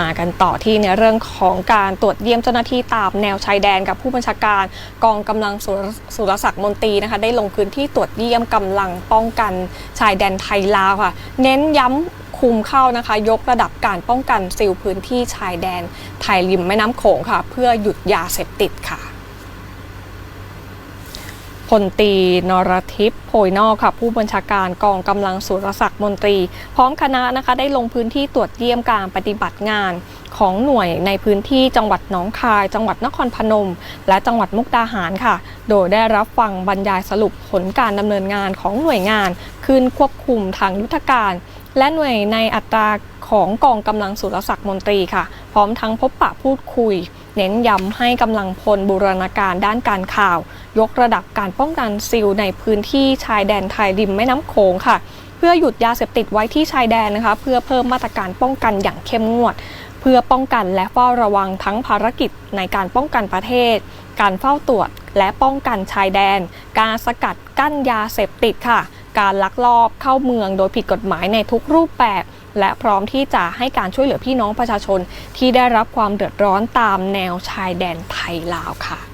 มากันต่อที่ในเรื่องของการตรวจเยี่ยมเจ้าหน้าที่ตามแนวชายแดนกับผู้บัญชาการกองกำลังสุรศักดิ์มนตรีนะคะได้ลงพื้นที่ตรวจเยี่ยมกำลังป้องกันชายแดนไทยลาวค่ะ เน้นย้ำคุมเข้านะคะ ยกระดับการป้องกันซิลพื้นที่ชายแดนไทยริมแม่น้ำโขงค่ะ เพื่อหยุดยาเสพติดค่ะ พลตีนรทิพย์โพยนอกค่ะ ผู้บัญชาการกองกำลังสุรศักดิ์มนตรี พร้อมคณะนะคะได้ลงพื้นที่ตรวจเยี่ยมการปฏิบัติงานของหน่วยในพื้นที่จังหวัดหนองคาย จังหวัดนครพนม และจังหวัดมุกดาหารค่ะ โดยได้รับฟังบรรยายสรุปผลการดำเนินงานของหน่วยงาน คืนควบคุมทางยุทธการ และหน่วยในอัตราของกองกำลังสุรศักดิ์มนตรีค่ะ พร้อมทั้งพบปะพูดคุย เน้นย้ำให้กำลังพลบูรณาการด้านการข่าว ยกระดับการป้องกันซิลในพื้นที่ชายแดนไทยริมแม่น้ำโขงค่ะ เพื่อหยุดยาเสพติดไว้ที่ชายแดนนะคะ เพื่อเพิ่มมาตรการป้องกันอย่างเข้มงวด เพื่อป้องกันและเฝ้าระวังทั้งภารกิจในการป้องกันประเทศ การเฝ้าตรวจและป้องกันชายแดน การสกัดกั้นยาเสพติดค่ะ การลักลอบเข้าเมืองโดยผิดกฎหมายในทุกรูปแบบ และพร้อมที่จะให้การช่วยเหลือพี่น้องประชาชนที่ได้รับความเดือดร้อนตามแนวชายแดนไทยลาวค่ะ